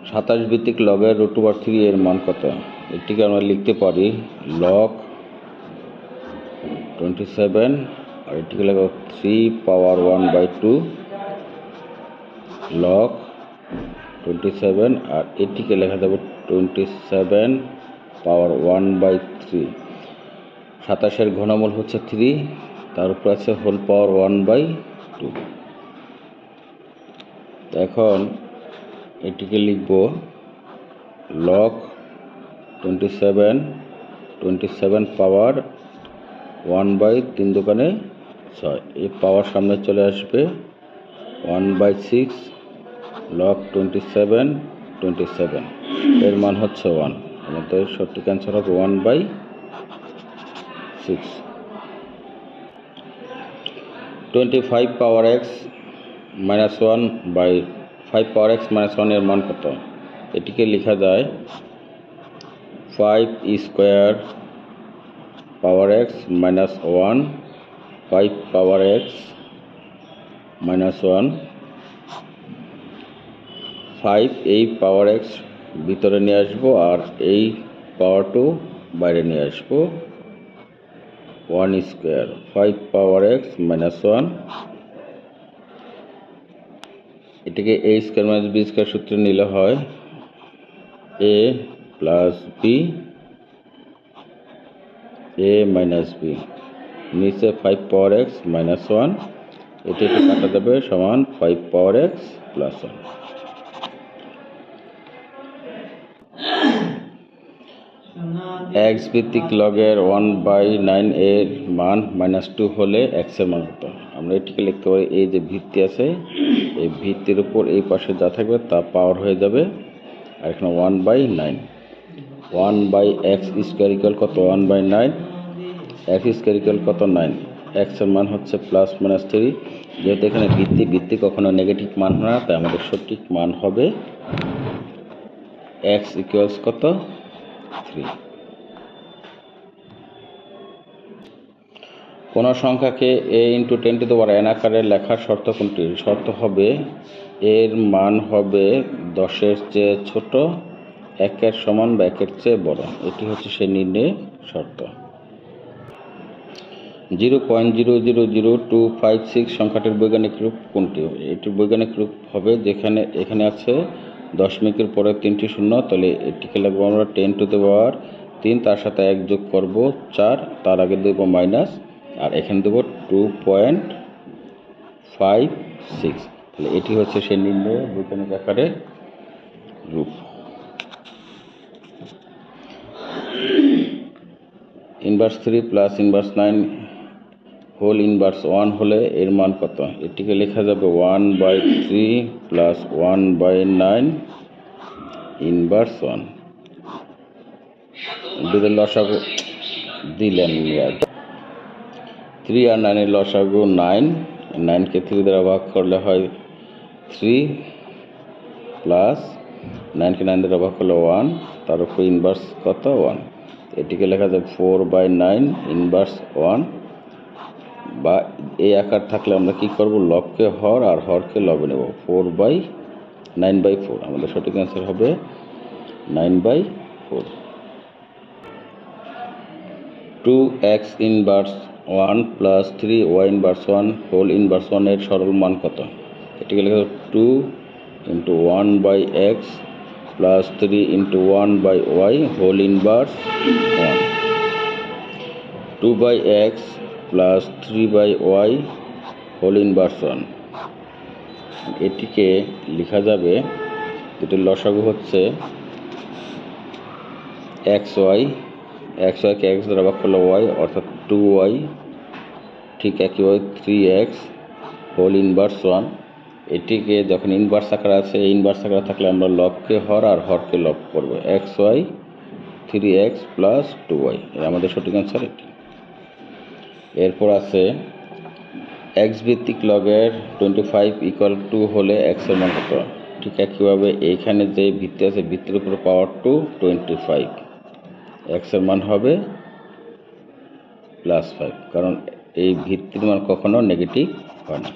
সাতাশ ভিত্তিক লগের রুট ওভার থ্রি এর মান কত? এটিকে আমরা লিখতে পারি লগ টোয়েন্টি সেভেন আর এটিকে লেখা three power one by two log twenty seven আর এটিকে লেখা যাবে twenty seven power one by three সাতাশের ঘনমূল হচ্ছে থ্রি তার উপর আছে whole power one by two এখন এটিকে লিখব log twenty seven twenty seven power one by তিন দোকানে ছয়। এই পাওয়ার সামনে চলে আসবে one by six log twenty seven twenty seven এর মান হচ্ছে ওয়ান আমাদের সঠিক অ্যান্সার হবে one by six twenty five power X minus one by five power X minus ওয়ানের মান কত? এটিকে লেখা যায় five square power X minus one five power X minus one five এই পাওয়ার এক্স ভিতরে নিয়ে আসব আর এই পাওয়ার টু বাইরে নিয়ে আসব one square five power X minus one এটাকে A square minus B square সূত্রে নিলে হয় A plus B A minus B নিচে five power X minus one এটিকে কাটা যাবে, সমান five power X plus one X ভিত্তিক লগের ওয়ান বাই নাইন এর মান মাইনাস টু হলে এক্সের মান কত আমরা এটিকে লিখতে পারি, এই যে ভিত্তি আছে, এই ভিত্তির উপর এই পাশে যা থাকবে তা পাওয়ার হয়ে যাবে, আর এখানে one by nine one by X square equal কত? One by nine X square equal কত? নাইন এক্সের মান হচ্ছে প্লাস মাইনাস থ্রি যেহেতু এখানে ভিত্তি ভিত্তি কখনো নেগেটিভ মান হয় না, তাই আমাদের সঠিক মান হবে এক্স ইকুয়ালস কত? থ্রি কোনো সংখ্যাকে এ ইন্টু টেন টু দেওয়ার এন আকারে লেখার শর্ত কোনটি? শর্ত হবে এর মান হবে দশের চেয়ে ছোট, একের সমান বা একের চেয়ে বড়। এটি হচ্ছে সে নির্ণয়ের শর্ত। Zero point zero zero zero two five six সংখ্যাটির বৈজ্ঞানিক রূপ কোনটি? এটির বৈজ্ঞানিক রূপ হবে যেখানে, এখানে আছে দশমিকের পরে তিনটি শূন্য, তাহলে এটিকে লাগবো আমরা টেন টু দেওয়ার তিন, তার সাথে এক যোগ করব চার, তার আগে দেবো মাইনাস আর এখানে দেবো টু পয়েন্ট ফাইভ সিক্স তাহলে এটি হচ্ছে সে নির্ণয় বৈজ্ঞানিক আকারে রূপ। Inverse three plus inverse nine whole inverse one হলে এর মান কত? এটিকে লেখা যাবে one by three plus one by nine inverse one দুটোর লসাগু দিলেন থ্রি আর নাইনের লসাগু নাইন নাইনকে থ্রি দ্বারা ভাগ করলে হয় থ্রি প্লাস নাইনকে নাইন দ্বারা ভাগ করলে ওয়ান, তার উপর ইনভার্স কত? ওয়ান। এটিকে লেখা যায় four by nine inverse one. বা এই আকার থাকলে আমরা কি করব? লবকে হর আর হরকে লবে নেব। Four by nine by four. আমাদের সঠিক অ্যান্সার হবে nine by four. Two X inverse one plus three Y inverse one whole inverse ওয়ানের সরল মান কত? এটিকে লেখা two into one by X plus three into one by Y whole inverse one. Two by X plus three by Y whole inverse one. এটিকে লেখা যাবে এটির লসাগু হচ্ছে এক্স ওয়াই, এক্স ওয়াইকে এক্স দ্বারা ভাগ করলে ওয়াই, অর্থাৎ টু ওয়াই ঠিক একইভাবে three X whole inverse one এটিকে যখন ইনভার্স আকার আছে ইনভার্স আকার থাকলে আমরা লবকে হর আর হরকে লব করব। X Y three X plus two Y আমাদের সঠিক অ্যান্সার এটি। এরপর আছে এক্স ভিত্তিক লগের টোয়েন্টি ফাইভ ইকুয়াল টু হলে এক্সের মান কত? ঠিক একইভাবে এইখানে যে ভিত্তি আছে, ভিত্তির উপরে পাওয়ার টু টোয়েন্টি ফাইভ এক্সের মান হবে প্লাস ফাইভ কারণ এই ভিত্তির মান কখনো নেগেটিভ হয় না।